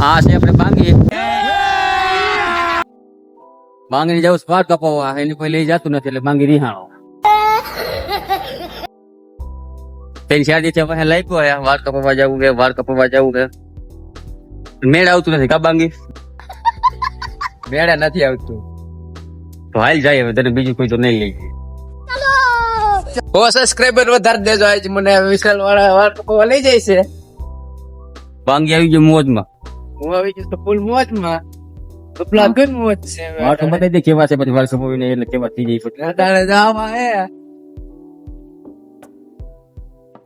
હા છે આપણે બાંગી બાંગી જાવ સ્પાટ કપાવવા એને કોઈ લઈ જતું નથી એટલે બાંગી રિહાણો. પેલી શાદી છે પછી લાગ્યો હે વાળ કપાવવા જવું કે વાળ કપાવવા જવું કે મેળ આવતું નથી કા બાંગી મેળા નથી આવતું. તો હાલ જાય હવે તને બીજું કોઈ તો નહીં લઈ જાય. હો સબસ્ક્રાઇબર વધારે દેજો આજ મને વિશાલ વાળા લઈ જાય છે. બાંગી આવી ગયો મોજમાં. હું આવી જઈશ તો ફૂલ મોજમાં. તો પેલા ઘર મોજ છે વાળ તો બતાવી દે કેવા છે પછી વાળ કપાવીને એટલે કેવા થઈ જાય પછી તારે જવામાં હે.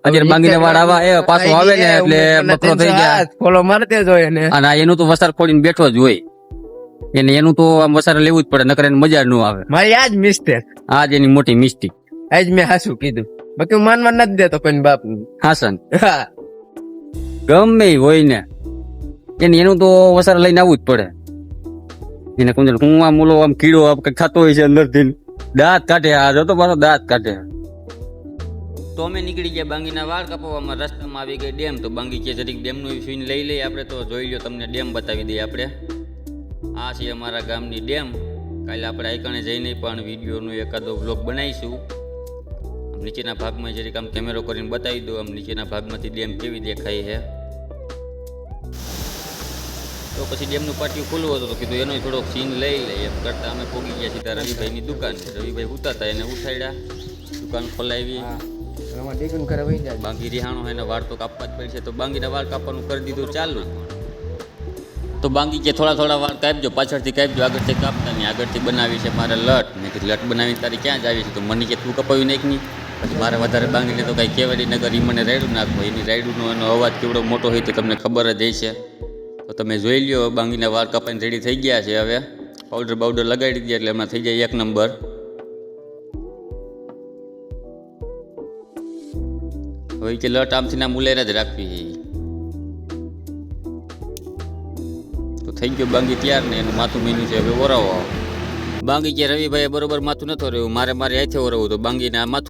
અત્યારે બાંગીને વાળ આવા એ પાછો આવે ને એટલે બકરો થઈ જાય ફોલો મારતે જ હોય ને. અને એનું તો વસાર ખોલીને બેઠો જ હોય. એને એનું તો આમ વસાર લેવું જ પડે નકર એને મજા ન આવે. મારી આજ મિસ્ટેક આજ એની મોટી મિસ્ટેક આજ મેં હાસું કીધું. બાકી હું માનવા નથી દેતો કોઈ બાપ હાસન. ગમે હોય ને એને એનું તો વસાર લઈને આવવું જ પડે. એને કોણ હું આમ ઓલો આમ કીડો, આમ કંઈક ખાતો હોય છે અંદરથી. દાંત કાઢે, આ જતો મારો દાંત કાઢે. તો અમે નીકળી ગયા બાંગીના વાળ કપાવવામાં, રસ્તામાં આવી ગઈ ડેમ. તો બાંગી કે જરીક ડેમનું સીન લઈ લઈએ આપણે, તો જોઈ લો તમને ડેમ બતાવી દઈએ આપણે. આ છે અમારા ગામની ડેમ. કાલે આપણે આઈકણે જઈને પણ વિડીયોનો એકાદો બ્લોગ બનાવીશું. નીચેના ભાગમાં જરીક આમ કેમેરો કરીને બતાવી દો આમ નીચેના ભાગમાંથી ડેમ કેવી દેખાય છે. તો પછી ડેમનું પાટિયું ખુલ્લું હતું તો કીધું એનો થોડોક સીન લઈ લઈએ. એમ કરતા અમે પોગી ગયા સીધા રવિભાઈની દુકાન. રવિભાઈ ઉતારતા એને ઉઠાડ્યા દુકાન ખોલાવી. બાંગી રિહાણો એને વાળ તો કાપવા જ પડશે. તો બાંગીના વાળ કાપવાનું કરી દીધું ચાલ. ને તો બાંગી કે થોડા થોડા વાળ કાપજો પાછળથી કાપજો આગળથી કાપતા નહીં. આગળથી બનાવી છે મારે લટ. મેં કીધું લટ બનાવીને તારી ક્યાં જ આવી છે? તો મને કે તું કપાવી નાખ નહીં પછી મારે વધારે બાંગીને તો કાંઈ કહેવાય નગર એ મને રાયડું નાખો. એની રાયડુંનો એનો અવાજ કેવડો મોટો હોય તો તમને ખબર જ હશે. તો તમે જોઈ લ્યો, બાંગીના વાળ કપાઈને રેડી થઈ ગયા છે હવે. પાવડર બાવડર લગાડી દીધા એટલે એમાં થઈ જાય એક નંબર. હવે કે લટ આમથી ના મુલેર જ રાખવી તો થઈ ગયો બાંગી તૈયાર ને એનું માથું મીનું છે, હવે ઓરાવો. બાંગી કે રવિભાઈ બરોબર માથું નતો રહ્યું, મારે મારે હાથે ઓરવું તો બાંગીને આ માથું